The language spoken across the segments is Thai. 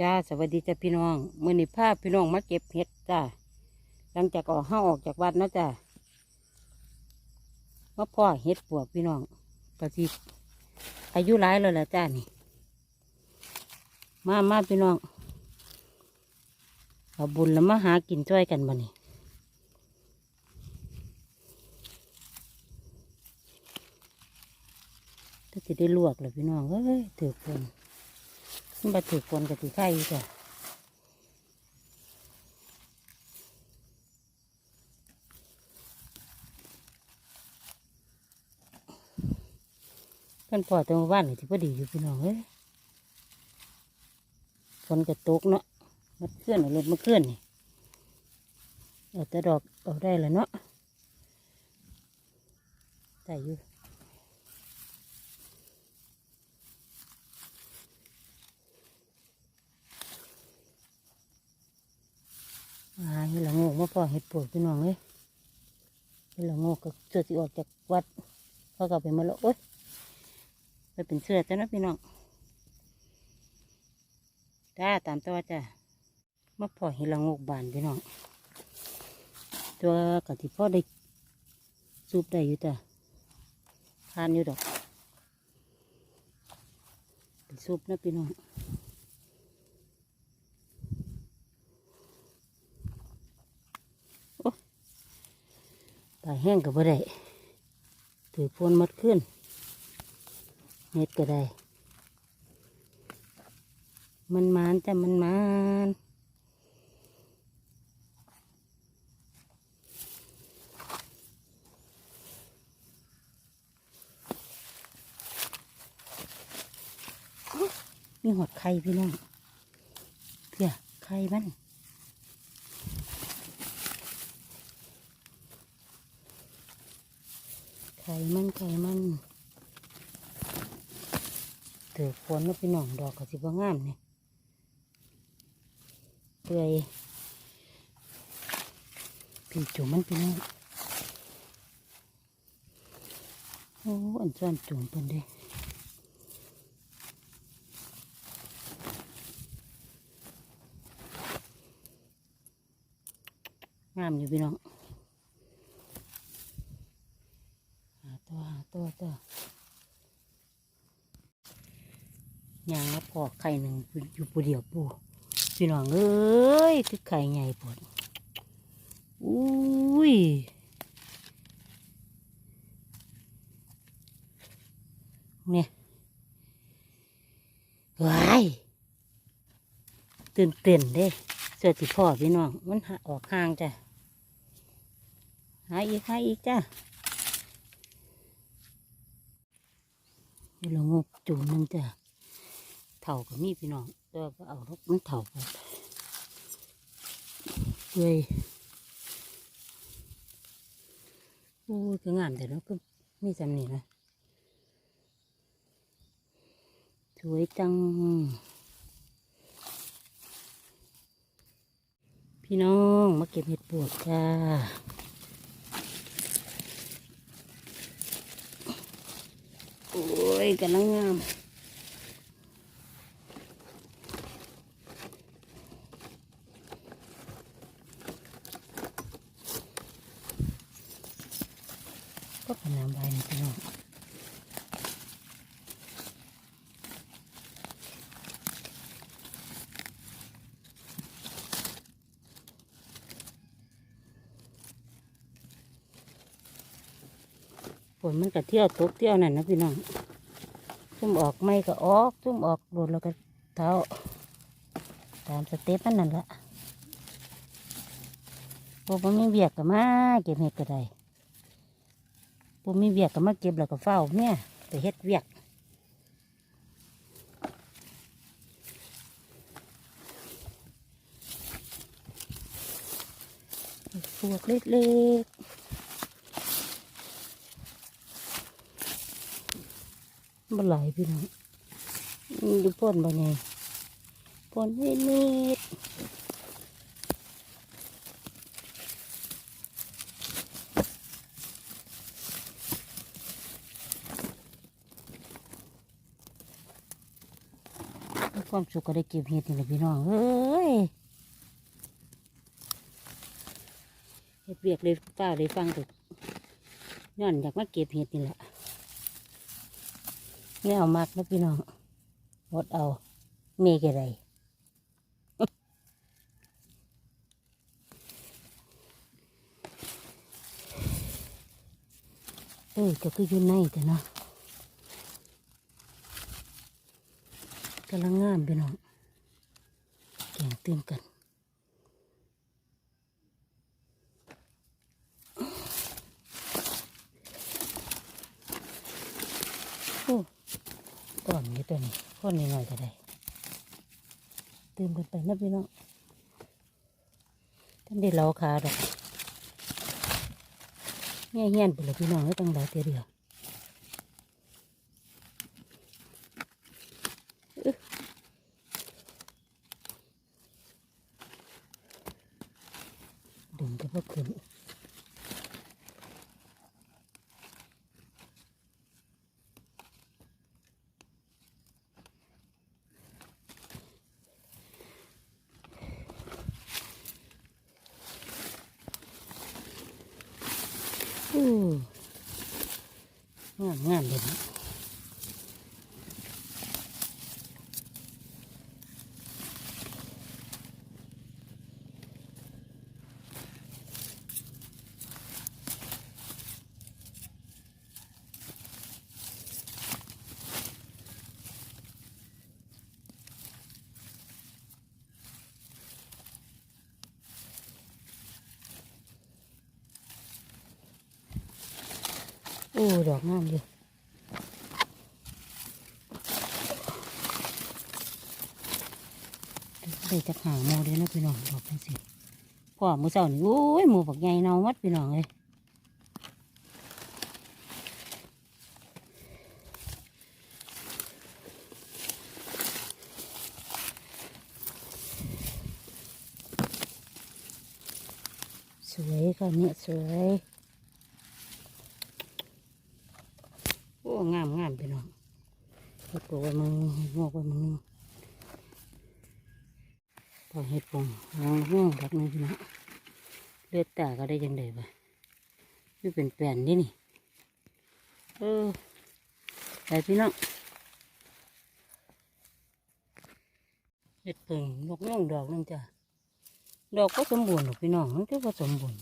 จ้าสวัสดีจ้าพี่น้องมื่อนี้พาพี่น้องมาเก็บเห็ดจ้าหลังจากออกห้าออกจากวัดนะจ้ามาพ่อเห็ดปวกพี่น้องกะสิอายุหลายแล้วละจ้านี่ มามาพี่น้องเอาบุญแล้วมาหากินช่วยกันบ่นี่ถ้าจะได้ลวกเลยพี่น้องเอ้ยถือคน มันมาถือคนกับถือไข่จ้ะเพิ่นพอแตรงบ้านที่พอดีอยู่พี่น้องเอ้ยฝนกระตกเนาะมันเคลื่อนรถมาเคลื่อนนี่เอาแต่ดอกเอาได้แล้วเนาะได้อยู่ อ่าเห็ดละโงกมาพอเห็ดปวกพี่น้องเลยเห็ดละโงกก็เสื้อที่ออกจากวัดเขาก็เอาไปมาแล้วโอ๊ยไปเป็นเสื้อจ้ะนะพี่น้องจ้าตามตัวจ้ามาพอเห็ดละโงกบานพี่น้องตัวกะที่พ่อได้ซูบได้อยู่จ้ะทานอยู่ดอกเป็นซุปนะพี่น้อง ตายแห้งกับบ่ได้ถือพวนมัดขึ้นเน็ดก็ได้ มันมานแต่มันมานมีหอดไข่พี่น้องเพื่อไข่มัน ไข่มันไข่มันเถือฝนแล้วพี่น้องดอกก็สิบ่งามเนี่ยเปื่อยพี่จุ่มมันพี่น้องโอ้อันซ้อนจุ่มเพิ่นเด้งามอยู่พี่น้อง หาตัวหาตัวตัวยางแล้วพอ ไข่หนึ่งอยู่ปูเดียวปูพี่น้องเอ้ยคือไข่ใหญ่ปวดอุ้ยเนี่ยว้ายตื่นเต้นเด้เสื้อที่พ่อพี่น้อง มันออกห่างจ้ะหาอีกหาอีกจ้ะเรางกจูนนึงจ้ะ เถ่ากับมีพี่น้องเดี๋ยวก็เอารถมันเถ่าไปเลยโอ้ยก็งามแต่แล้วก็มีสำนี่นะสวยจัง พี่น้องมาเก็บเห็ดปวกจ้าโอ้ยกำลังงามก็เป็นน้ำใบนะพี่น้อง ฝนมันก็เที่ยวตกเที่ยวนั่นนะพี่น้องซุ่มออกไม่ก็ออกซุ่มออกโดดแล้วก็เท้าตามสเต็ปมันนั่นละปูผมมีเบียกก็มาเก็บเห็ดก็ได้ปูมีเบียกก็มาเก็บแล้วก็เฝ้าเนี่ยไปเฮ็ดเวียกพวกเล็ก บ่ไหลายพี่น้องอืมดูพ่นบ่ไงพ่นนิดนิดความสุขก็ได้เก็บเห็ดนี่แหละพี่น้องเอ้ยเห็ดเบียกเลยป้าเลยฟังถึกย้อนอยากมาเก็บเห็ดนี่แหละ ไม่เอามากนะพี่น้องหมดเอาเมกอะไรเออจะก็คืออยู่ในแต่เนาะกำลังงามพี่น้องแข่งตื่นกันโอ้ ก่อนนี้ตัวนี้ก้อนนี้หน่อยก็ได้ตื่นกันไปนะพี่น้องท่านได้เล้าขาดอกเงี้ยเงี้ยนไปเลยพี่น้องไม่ต้องหลายเตียเดียวอึ๊ะดึงก็พอขึ้น อู้ งามงามเลยนะ อ้ดอกงามเลยได้จะหาโมเดลนะพี่น้องดอกเป็นสิพ่อมือเจ้านี่โอ้ยหมูบักใหญ่เนาวัดพี่น้องเลยสวยค่ะเนี่ยสวย โอ้งามงามพี่น้องเห็ดปลูกไว้มึงงอกไว้มึงพอเห็ดปงลองง่วงดักนึงพี่น้องเลือดตาก็ได้ยังไงวะนี่เป็นแปลนนี่นี่เออไปพี่น้องเห็ดปงนกง่วงดอกหนึงจ้ะดอกก็สมบูรณ์หรอกพี่น้องมันก็สมบูรณ์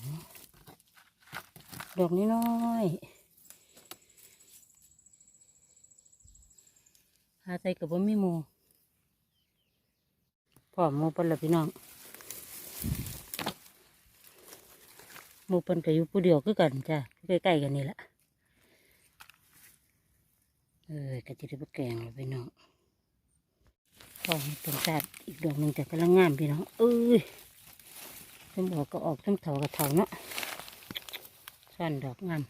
ดอกนี้น้อย หาใส่กับบ่มีหมูพร้อมหมูปนละพี่น้องหมูเปิ้นก็อยู่ผู้เดียวคือกันจ้ะใกล้ๆกันนี่แหละเออก็จะได้บ่แกงแล้วพี่น้องพร้อมเป็นชาติอีกดอกหนึ่งแต่กำลังงามพี่น้องเอ้ยทั้งบอกก็ออกทั้งเถากับเถาเนาะซ่อนดอกงาม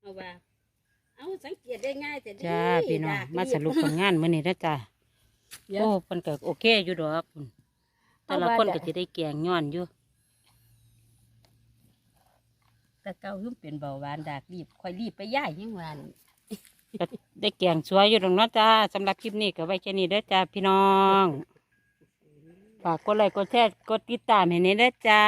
เอา ว่า เอาสังเกตได้ง่ายแต่ดีจ้าพี่น้องดกมาสรุปผลงานมื้อนี้นะจ้าเดี๋ยว โอ้เพิ่นก็โอเคอยู่ดอกพุ่นแต่ละเอาว่าคนเดี๋ก็ยวสิได้แกงย้อนอยู่แต่เก่ายุ่งเป็นเบาหวานดากรีบค่อยรีบไปย่ายยังหวานก็ได้แกงสวยอยู่ดอกเนาะจ้าสำหรับคลิปนี้ก็ไว้แค่นี้เด้อจ้าพี่น้องฝากกดไลค์กดแชร์กดติดตามให้แน่เด้อจ้า